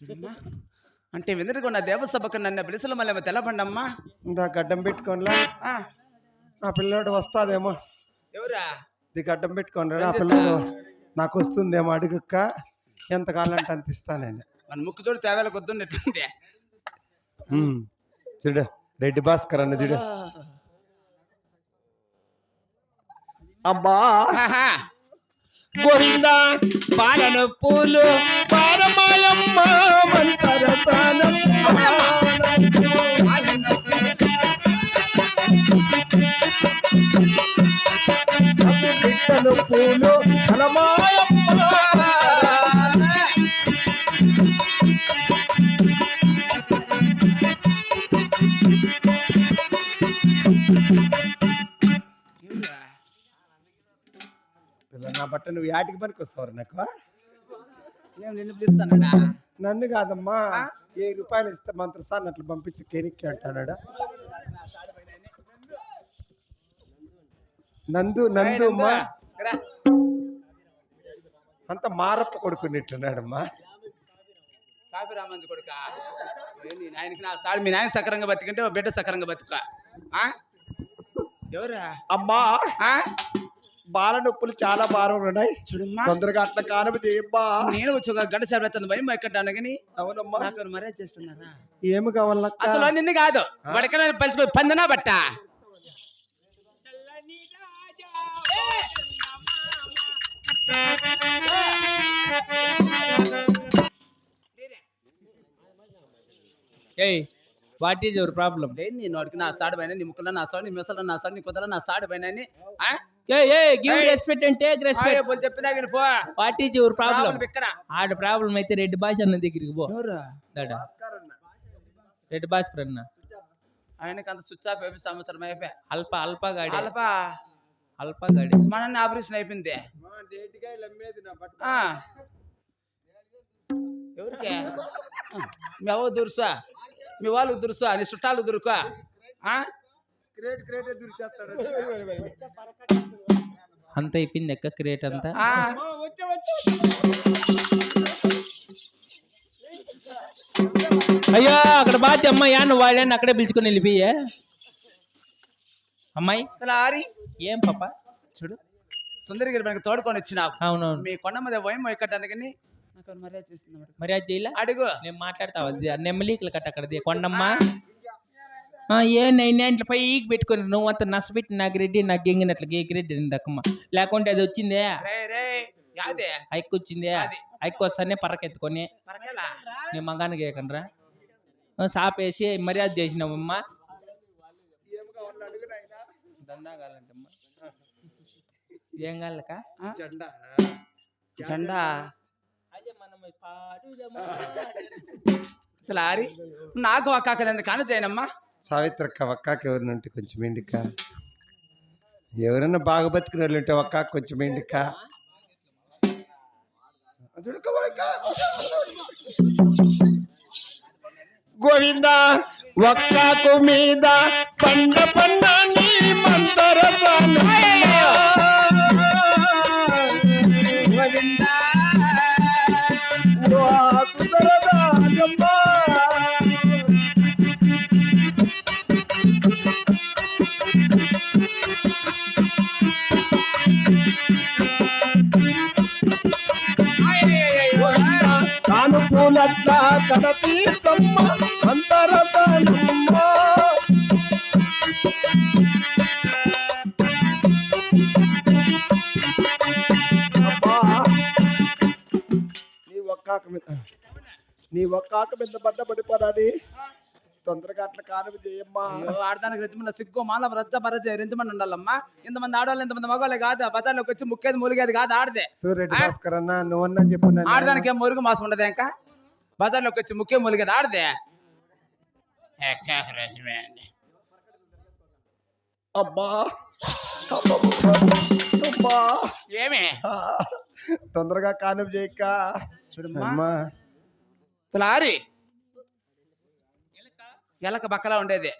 చూడమ్మా. అంటే వెనురుగున్న దేవసభకు నన్ను బిలిసల మళ్ళీ తెల్లబండమ్మా. ఇందా గడ్డం పెట్టుకోనిలా. ఆ, ఆ పిల్లోడు వస్తాదేమో. ఎవరా? ఇది గడ్డం పెట్టుకోని ఆ పిల్లడు నాకు వస్తుందేమో అడుగుక్క. ఎంత కావాలంటే అంత ఇస్తానండి మన ముక్కు తోడు తేవేల కొద్దున్నట్లుంది ఉమ్. చూడు రెడ్డి భాస్కర్ అన్న చూడు. అబ్బా. గోవింద పాలన పూలు మంతర ప్రాణం పిట్టలు పూలు ఫలమాయమ్మ పిల్ల నా బట్ట నువ్వు యాటికి పనికి వస్తావు నాకు? నిన్ను పిలుస్తానడా? నన్ను కాదమ్మా. ఏ రూపాయలు ఇస్తే మంత్రసాన్ని అట్లా పంపించి కెనిక్కి అంటాడా నందు నందు. అంత మారప్ప కొడుకున్నట్టున్నాడమ్మా కాపీ రామంజు కొడుక? ఏంది నాయనకి నా సాడు మీ నాయన సక్రంగా బతికంటే బిడ్డ సక్రంగా బతుక? ఎవరా? అమ్మా? బాల నొప్పులు చాలా భారం ఉన్నాయి. చూడమ్మా. తొందరగా అట్లా కానపు నేను వచ్చి ఒక గంట సేపు అవుతుంది భయం ఎక్కడాను కానీ అవునమ్మా. నాకు మర్యాద చేస్తున్నారా? ఏమి కావాలక్క? అసలు నిన్ను కాదు. వడకన పలుచుకో పందనా బట్ట? ఏయ్ వాట్ ఈజ్ యువర్ ప్రాబ్లం లేదు నీ నోటికి నా సాడు పైన నీ ముక్కులో నా సాడు నీ మిసలు నా సాడు నీ కుదల నా సాడు పైన? ఏ ఏ గివ్ ఏయ్. రెస్పెక్ట్ అండ్ టేక్ ఆయ్ రెస్పెక్ట్ పోలు చెప్పినా కానీ పో. What is your problem problem ఇక్కడ. ఆడ ప్రాబ్లం అయితే రెడ్డి భాష అన్న దగ్గరికి పో. దాడా రెడ్డి భాస్కర్ అన్న. ఆయనకి అంత స్విచ్ ఆఫ్ అయిపోయి సంవత్సరం అయిపోయా. అల్ప అల్ప గాడి. అల్ప. అల్ప గాడి. మన ఆపరేషన్ అయిపోయింది. ఆ. ఎవరికి? మీ అవ్వ దురుసా? మీ వాళ్ళు దురుసా? నీ చుట్టాలు దురుకా? అంత అయిపోయింది ఎక్క క్రియేట్ అంతా? ఆ. అయ్యో అక్కడ బాధ్య అమ్మాయి యాను వాడాను అక్కడే పిలుచుకొని వెళ్ళిపోయే. అమ్మాయి? ఆరి. ఏం పాప? చూడు సుందరగిరి మనకి తోడుకొని వచ్చినావు అవునవును. మీ కొండ మీద వయం ఎక్కటానికి నాకు మర్యాద చేస్తుంది మేడం. మరి అది చేయలే? అడుగు. నేను మాట్లాడతావు అది నెమ్మలీకలు కట్ట అక్కడది కొండమ్మా. ఏ నైన్ ఇట్లా పైకి పెట్టుకొని నువ్వు అంత నష్టపెట్టి నాకు రెడ్డి నాకు గెంగినట్లు గేకి రెడ్డి దక్కమ్మ లేకుంటే అది వచ్చిందే? ఐక్కు వచ్చిందే? అది. ఐక్కు వస్తానే పరకెత్తుకొని. పరకేలా? నీ మగానికి ఏకండ్రా సాపేసి మర్యాద చేసినావమ్మా. దందా కావాలంటమ్మా. ఏం కావాలక జెండా. ఆరి నాకు ఒక్కాకలేదు కానీ చేయనమ్మా. సావిత్రక్క ఒక్కాకి ఎవరిని ఉంటే కొంచెం ఎండిక? ఎవరైనా బాగా బతికిన వాళ్ళు ఉంటే ఒక్కాకి కొంచెం ఇండిక గోవింద ఒక్కకు మీద పండ పండ నీ మంతర అంతరతనమ్మ అబ్బా నీ ఒక్కాక మీద నీ ఒక్కాక మీద పడ్డ పడిపోరాని. తొందరగా అట్లా కానుక చేయమ్మా. ఆడదానికి రెచ్చమన్న సిగ్గు మాల రచ్చ పరచ రెంచమని ఉండాలమ్మా. ఇంతమంది ఆడవాళ్ళు ఇంతమంది మగవాళ్ళే కాదు బజార్లోకి వచ్చి ముక్కేది మూలిగేది కాదు ఆడదే. సూర్యరెడ్డి భాస్కర్ అన్న నువ్వన్నా చెప్పు. ఆడదానికి ఏం మురుగు మాసం ఉండదు ఇంకా? బజార్లోకి వచ్చి ముక్కే మూలిగేది ఆడదే? అబ్బా ఏమి? తొందరగా కానుక చేయక్క. చూడమ్మా. అమ్మా. లారీ ఎలక బక్కలా ఉండేది.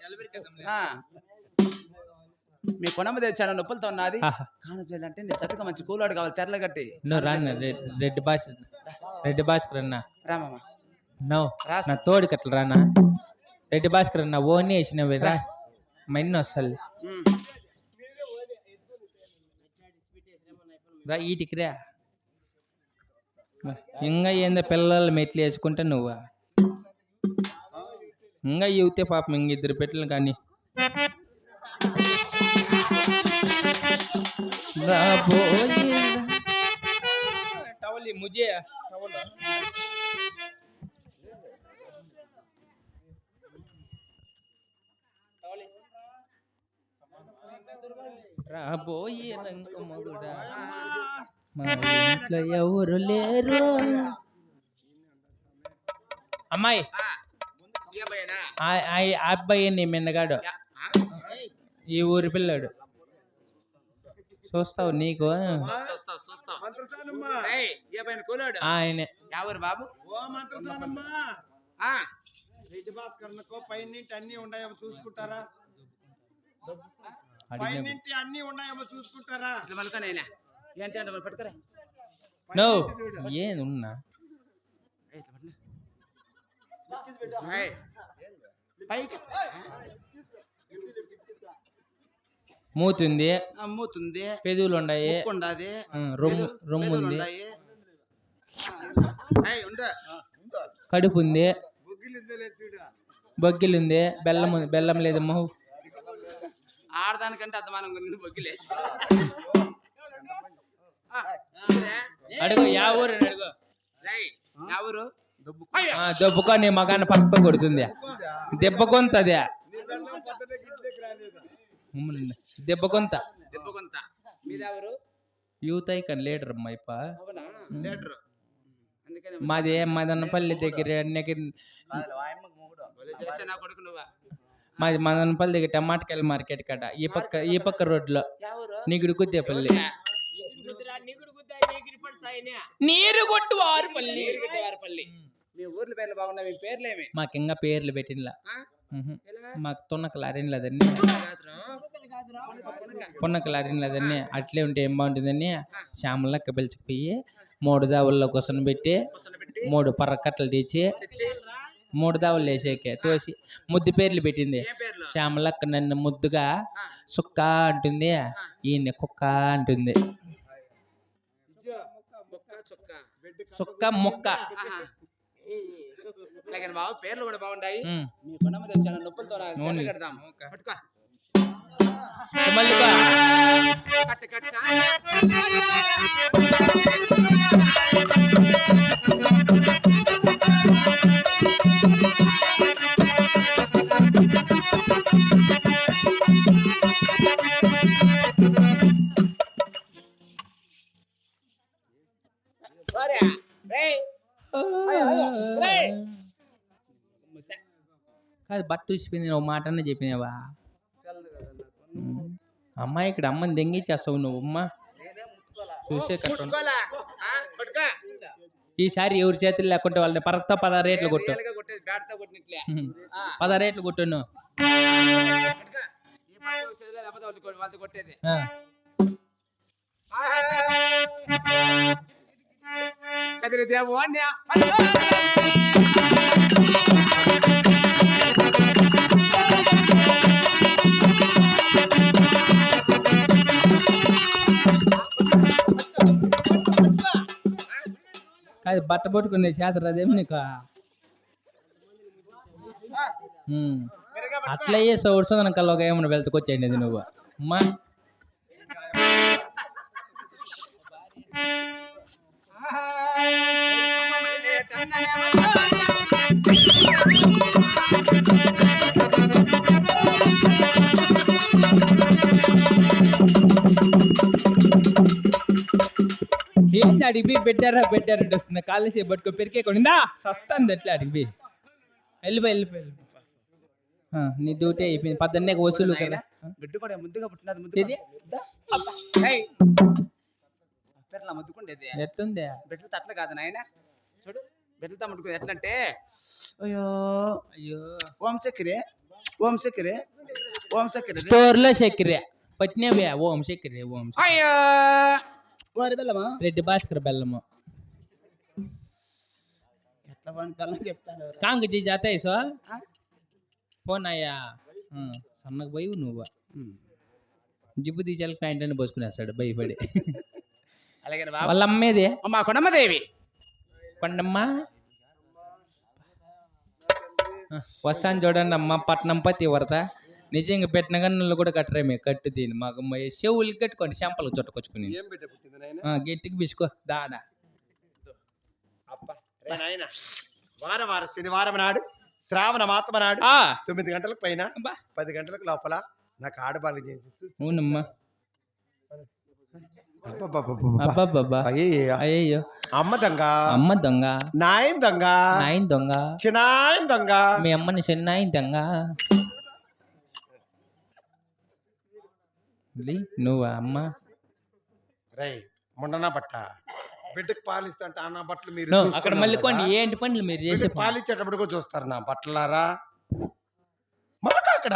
మీ కొండ మీద చాలా నొప్పులతో ఉన్నది. కాను చేయాలంటే నీ చక్కగా మంచి కూలాడు కావాలి తెరలు కట్టి. నువ్వు రాన్న రెడ్డి భాష రెడ్డి అన్న రామమ్మ. నో తోడు కట్ల రానా రెడ్డి భాస్కర్ నా ఓని వేసినవి రా. మన్ని వస్తుంది. రా ఈటికి రా. ఇంకా ఏందో పిల్లలు మెట్లు వేసుకుంటే నువ్వా? ఇంకా ఇవితే పాపం ఇంక ఇద్దరు పెట్టలు కానీ. రాబోయే టవలి ముజే. రాబోయే రంక మగుడా మా ఇంట్లో ఎవరు లేరు. అమ్మాయి. ఆ, అబ్బాయి నీ మిన్నగాడు? ఈ ఊరి పిల్లాడు. చూస్తావు నీకు. చూస్తావు చూస్తావు మంత్రసానమ్మా. ఏయ్, ఏ భయన కూలాడు ఆయనే. ఎవరు బాబు? ఓ మంత్రసానమ్మా. ఆ, రెడ్డి భాస్కర్నకో పైనింటి అన్ని ఉన్నాయేమో చూసుకుంటారా? పైనింటి అన్ని ఉన్నాయేమో చూసుకుంటారా? ఇట్లా మలుక నేనే ఏంటి అంటే పట్టుకురా. నో ఏది ఉన్నా. మూతుంది. అమ్ముతుంది పెదువులు ఉన్నాయి ఉండాది రొమ్ము రొమ్ము ఉంది కడుపు ఉంది బొగ్గిలిందలే చూడ బొగ్గిలు ఉంది బెల్లం ఉంది బెల్లం లేదు మొహు. ఆడదానికంటే అద్దమానం ఉంది బొగ్గిలే అడుగు యా ఊరు అడుగు. రేయ్, ఎవరు ఆ, దెబ్బకో నీ మగాన్ని పక్క కొడుతుంది. దెబ్బ రాలేదా దెబ్బ కొంత. దెబ్బ కొంత. మీదెవరు యూత్ ఐకన్ లీడర్ అమ్మా ఇప్ప. అందుకని మాది మదనపల్లి దగ్గర మాది మదనపల్లి దగ్గర టమాటకాయల మార్కెట్ కాడ. ఈ పక్క ఈ పక్క రోడ్లో. నిగుడు గుద్దేపల్లి నీరు కొట్టు నీరుగట్టవారిపల్లి మీ ఊర్ల పేర్లు బాగున్నాయి మీ పేర్లేమి? మాకు ఇంకా పేర్లు పెట్టినలా? మాకు తొన్నక లారీన్ పొనక. పొన్నక లారీన్ లేదని అట్లే ఉంటే ఏం బాగుంటుందని శ్యామలక్క పిలిచిపోయి మూడు దావుల్లో కూర్చొని పెట్టి మూడు పర్రకట్టలు తీసి మూడు దావులు వేసేకే తోసి ముద్దు పేర్లు పెట్టింది. ఏ పేర్లు? శ్యామలక్క నన్ను ముద్దుగా సుక్క అంటుంది. ఈయన కుక్క అంటుంది. సుక్క మొక్క. బాబు పేర్లు కూడా బాగుంటాయి. నొప్పులతో కడదాం. కట్ట కట్ట కాదు బట్ట చూసిపోయింది నువ్వు మాట అన్న చెప్పినావా ఉమ్. అమ్మాయి ఇక్కడ అమ్మని దెంగిచ్చేస్తావు నువ్వు అమ్మ. చూసే కట్టం ముట్టుకోలా? ఆ, పట్టుకో ఈసారి ఎవరి చేతులు లేకుంటే వాళ్ళని పరక్తో పద రేట్లు కొట్టు. రియల్గా కొట్టేది బ్యాట్తో కొట్టినట్లే. ఉమ్. ఆ, పద రేట్లు కొట్టును. ఈ కాదు బట్ట పట్టుకునే చేత అదేమి నీకు? ఉమ్. అట్లా ఏ సౌడ్సందన కల్లోగా ఏమన్నా వెళ్తుకొచ్చేయండి అది నువ్వు. అమ్మా అడిగి పెట్టారా పెట్టారంటే వస్తుంది. కాలేజీ పట్టుకో పెరికే కొనిందా సస్తాంది ఎట్లా అడిగి. వెళ్ళిపోయి వెళ్ళిపోయి నీ డ్యూటీ అయిపోయింది. పద్దన్నే వసూలు కదా. బిడ్డ కూడా ముద్దుగా పుట్టినది ముద్దు పెట్ల ముద్దుకుండేది ఎట్లుంది? బిడ్డలతో అట్లా కాదు నాయన. చూడు బిడ్డలతో ముట్టుకుంది. ఎట్లా అంటే అయ్యో. అయ్యో. ఓం చక్కెరే ఓం చక్కెరే ఓం చక్కెరే స్టోర్లో చక్కెర పట్టినవే ఓం చక్కెర ఓం. అయ్యో. వారి బెల్లమా? రెడ్డి భాస్కర్ బెల్లము. ఎట్లా పండుకోవాలని చెప్తాను కాంగజీ జాతేసో పోనాయా సన్నకు పోయి నువ్వు. జిబ్బు తీసేళ్ళ ప్యాంట్లను పోసుకునేస్తాడు భయపడి. అలాగే వాళ్ళ అమ్మేది మా కొండమ్మదేవి. కొండమ్మ? వస్తాను చూడండి అమ్మ పట్నం పత్తి వరత నిజంగా పెట్టిన గన్నులు కూడా కట్టరే మీ కట్టు దీని మాకు మ- చెవులు కట్టుకోండి చెంపలు చుట్టకొచ్చుకుని గట్టికి బిసుకో దాడ నాయన. వార వార శనివారం నాడు శ్రావణ మాత్మ నాడు ఆ, తొమ్మిది గంటలకు పైన. పది గంటలకు లోపల నాకు ఆడబాలు అవునమ్మా. అయ్యో అమ్మ దొంగ. అమ్మ దొంగ. నాయన్ దొంగ. నాయన దొంగ. చిన్నాయన్ దొంగ. మీ అమ్మని చెన్నాయన దొంగ. నువ్వా అమ్మ? రై ముండనా బట్ట. బిడ్డకు పాలిస్తా అంటే ఆ నా బట్టలు మీరు అక్కడ మళ్ళీ కొన్ని కదా? ఏంటి పనులు మీరు చేసే బిడ్డకు పాలిచ్చేటప్పుడు కూడా చూస్తారు నా బట్టలారా? మొలక అక్కడ.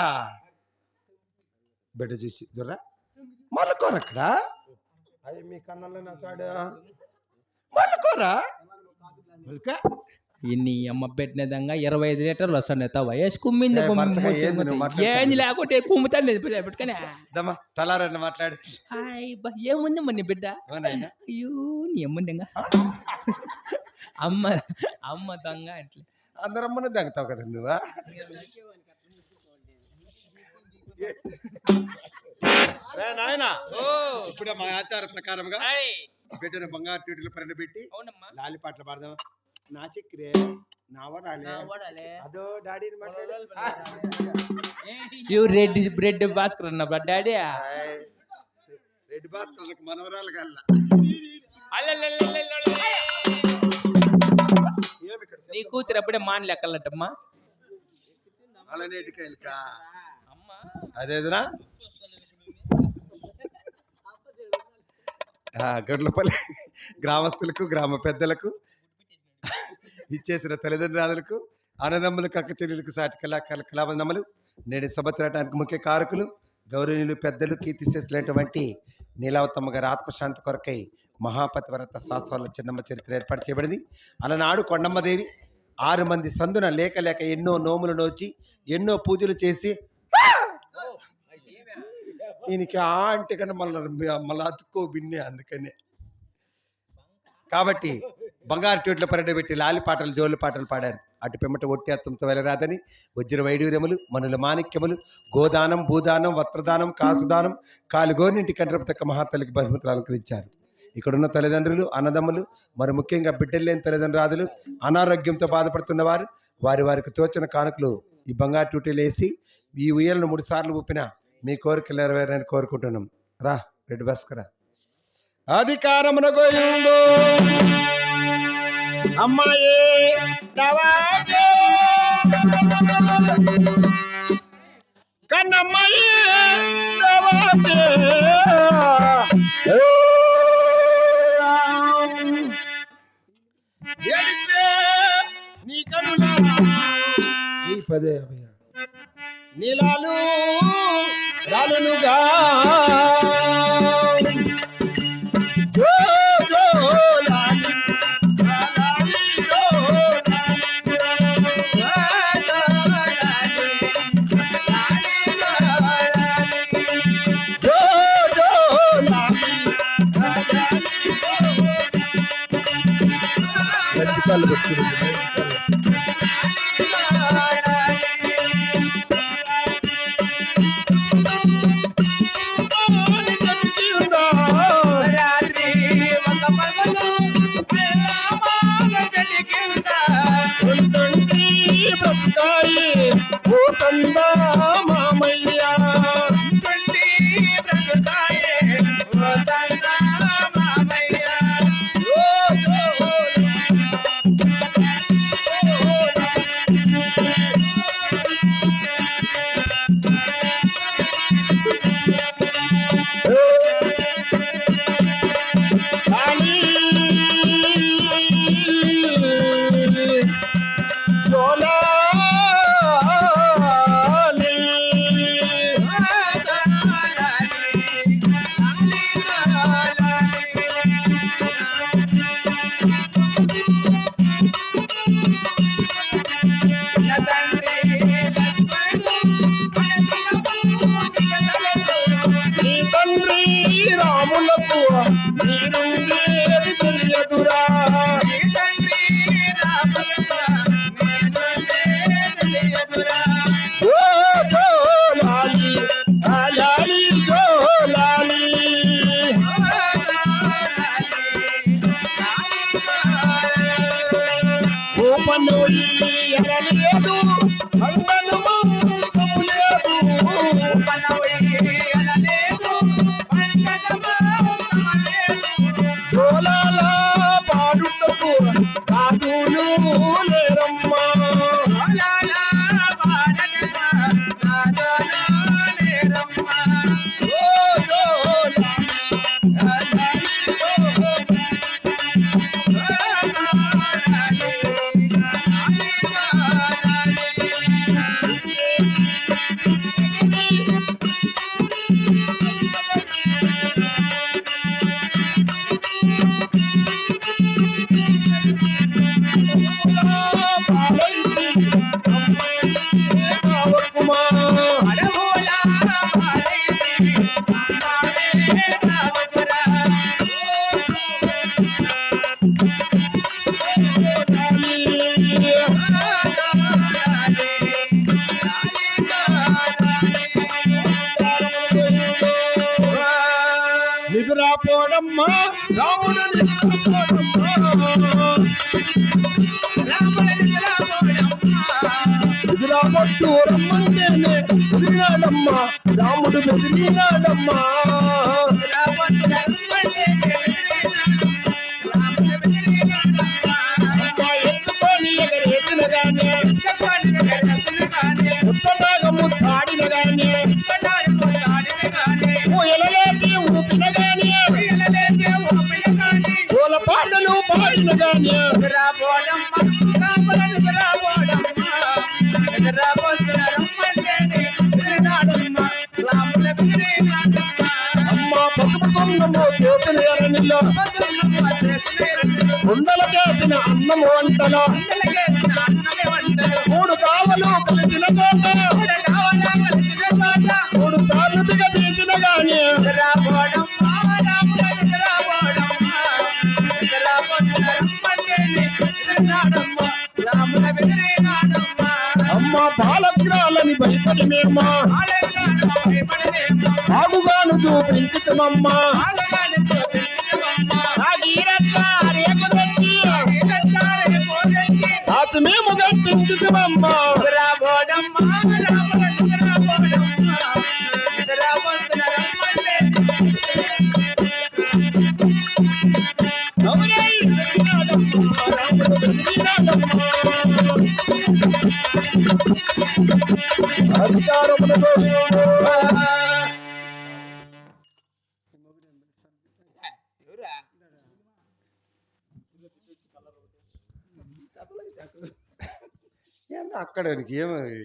బిడ్డ చూసి దుర్రా మొలకోరు అక్కడ. అయ్యి మీ కన్నంలో నా చాడు. మొలకోరా? మొలక. ఎన్ని అమ్మ పెట్టిన విధంగా ఇరవై ఐదు లీటర్లు వస్తున్నాయి తవ వేసి కుమ్మింది ఏంది లేకుంటే కుమ్ముతాను పెట్టుకనే. దమ్మా తలారని మాట్లాడు. హాయ్ బా ఏముంది మన బిడ్డ? అయ్యో నీ అమ్మ దొంగ అమ్మ అమ్మ దొంగ అట్లా. అందరమ్మను దంగుతావు కదా నువ్వా? రే నాయనా. ఓ. ఇప్పుడే మా ఆచార ప్రకారంగా హాయ్. బిడ్డను బంగారు ట్యూటీలు పెట్టి అవునమ్మా. లాలి పాటలు పాడదాం నా చిక్కిరే నా వరాలే. అదో డాడీని మాట్లాడు. యూ రెడ్ బ్రెడ్ భాస్కర్ అన్న డాడీ. రెడ్ బాస్కర్లకు మనవరాలు కల్లా నీ కూతురు అప్పుడే మాన్ లెక్కలటమ్మా అలనేటికాయలకా అదేదిరా ఆ, గొడ్లపల్లి గ్రామస్తులకు గ్రామ పెద్దలకు ఇచ్చేసిన తల్లిదండ్రులకు అన్నదమ్ములకు అక్క చెల్లెలకు సాటి కళా కళ కళాబంధములు నేడు సంవత్సరానికి ముఖ్య కారకులు గౌరవనీయులు పెద్దలు కీర్తి చేసినటువంటి నీలావతమ్మ గారి ఆత్మశాంతి కొరకై మహాపతివ్రత శాస్త్రాల చిన్నమ్మ చరిత్ర ఏర్పాటు చేయబడింది. అలనాడు కొండమ్మదేవి ఆరు మంది సందున లేక లేక ఎన్నో నోములు నోచి ఎన్నో పూజలు చేసి ఈయనకి ఆ అంటే కన్నా మళ్ళీ మళ్ళీ అతుక్కో బిన్నే అందుకనే. కాబట్టి బంగారు ట్యూట్ల పరిడ పెట్టి లాలి పాటలు జోలు పాటలు పాడారు. అటు పిమ్మట ఒట్టి అత్తంతో వెళ్ళరాదని వజ్ర వైడూర్యములు మనుల మాణిక్యములు గోదానం భూదానం వస్త్రదానం కాసుదానం కాలుగోరింటి కండ్రపతక్క మహాతల్లికి బహుమతులు అలంకరించారు. ఇక్కడున్న తల్లిదండ్రులు అన్నదమ్ములు మరి ముఖ్యంగా బిడ్డలు లేని తల్లిదండ్రులు అనారోగ్యంతో బాధపడుతున్న వారు వారి వారికి తోచిన కానుకలు ఈ బంగారు ట్యూటీలు వేసి ఈ ఉయ్యలను మూడు సార్లు ఊపిన మీ కోరికలు నెరవేరని కోరుకుంటున్నాం. రా రెడ్డి భాస్కర. అధికారమున గోయుండు అమ్మాయి. కన్నమ్మాయి పదే. నీలాలు రాలునుగా Salvo Thank you. రమ్మంటేనే ఎదిరినాడమ్మా రాముడు బెదిరినాడమ్మా రాముడు అన్నము చేతుల ఎరనిలో ఉండల చేసిన అన్నము వంటలో. మూడు కావలు కలిసిన చోట మూడు సార్లు దిగ తీసిన గాని. అమ్మ బాలగ్రాలని భయపడి మేమా ఆగుగాను చూపించుతామమ్మా తాత మేము గట్టించుతామమ్మా అధికారములతో అక్కడ ఏమి